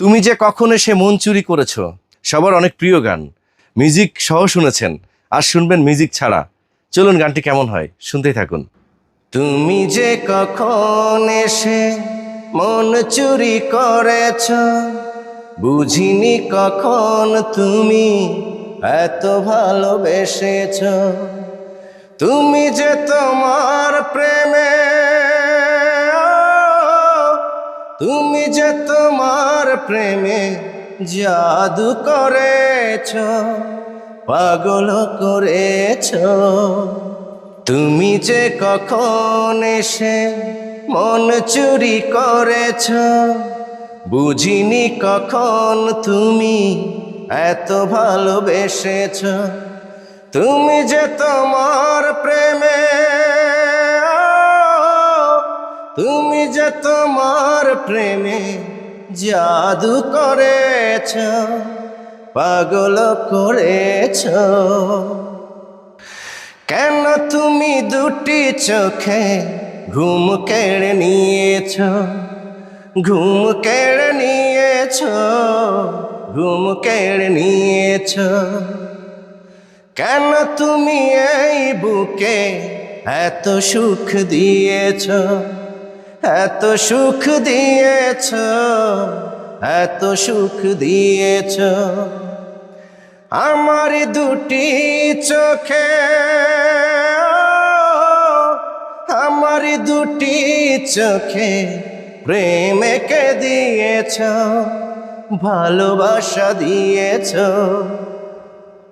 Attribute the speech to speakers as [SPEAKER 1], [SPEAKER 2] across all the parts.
[SPEAKER 1] তুমি যে কখনো সে মন চুরি করেছ, সবার অনেক প্রিয় গান। মিউজিক সহ শুনেছেন, আর শুনবেন মিউজিক ছাড়া। চলুন গানটি কেমন হয়, শুনতেই থাকুন। তুমি যে কখন এসে মন চুরি করেছ, বুঝিনি কখন তুমি এত ভালোবেসেছ। তুমি যে তোমার প্রেমে তুমি যে তোমার প্রেমে জাদু করেছ, পাগল করেছ, তুমি যে কখন এসে মন চুরি করেছ, বুঝিনি কখন তুমি এত ভালোবেসেছ। তুমি যে তোমার প্রেমে তুমি যে তোমার প্রেমে জাদু করেছ, পাগল করেছ। কেন তুমি দুটি চোখে ঘুম কেড়ে নিয়েছ? ঘুম কেড়ে নিয়েছ, ঘুম কেড়ে নিয়েছ। কেন তুমি এই বুকে এত সুখ দিয়েছ? এত সুখ দিয়েছ, এত সুখ দিয়েছ। আমার দুটি চোখে, আমার দুটি চোখে প্রেমকে দিয়েছ, ভালোবাসা দিয়েছ।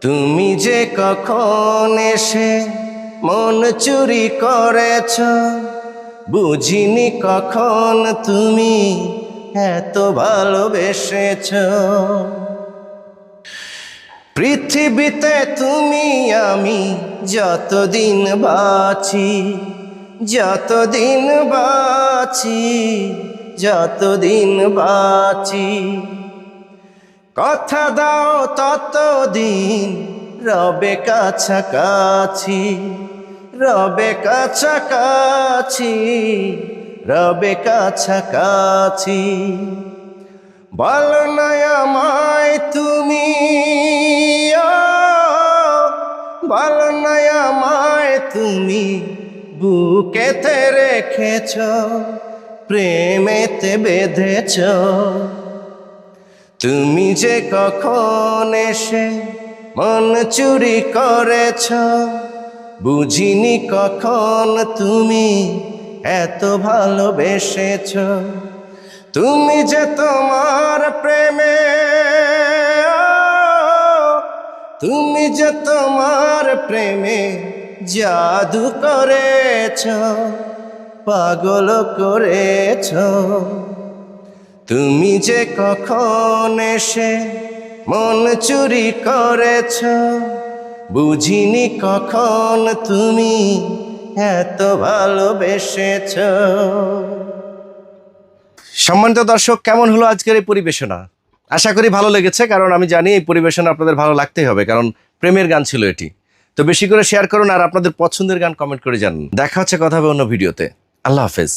[SPEAKER 1] তুমি যে কখন এসে মন চুরি করেছ বুঝিনি কখন তুমি এত ভালোবেসেছ। পৃথিবীতে তুমি আমি যতদিন বাঁচি যতদিন বাঁচি যতদিন বাঁচি। কথা দাও ততদিন রবে কাছাকাছি। রবে কাছাকাছি রবে কাছাকাছি। বল না তুমি বল না তুমি, বুকেতে রেখেছ, প্রেমেতে বেঁধেছ। তুমি যে কখন এসে মন চুরি করেছ বুঝিনি কখন তুমি এত ভালোবেসেছ। তুমি যে তোমার প্রেমে, তুমি যে তোমার প্রেমে জাদু করেছ, পাগল করেছ। তুমি যে কখন এসে মন চুরি করেছ বুঝিনি কখন তুমি এত ভালোবেসেছ। সম্মানিত দর্শক, কেমন হলো আজকের এই পরিবেশনা? আশা করি ভালো লেগেছে, কারণ আমি জানি এই পরিবেশনা আপনাদের ভালো লাগতেই হবে, কারণ প্রেমের গান ছিল এটি। তো বেশি করে শেয়ার করুন আর আপনাদের পছন্দের গান কমেন্ট করে জানান। দেখা হচ্ছে কথা হবে অন্য ভিডিওতে আল্লাহ হাফেজ।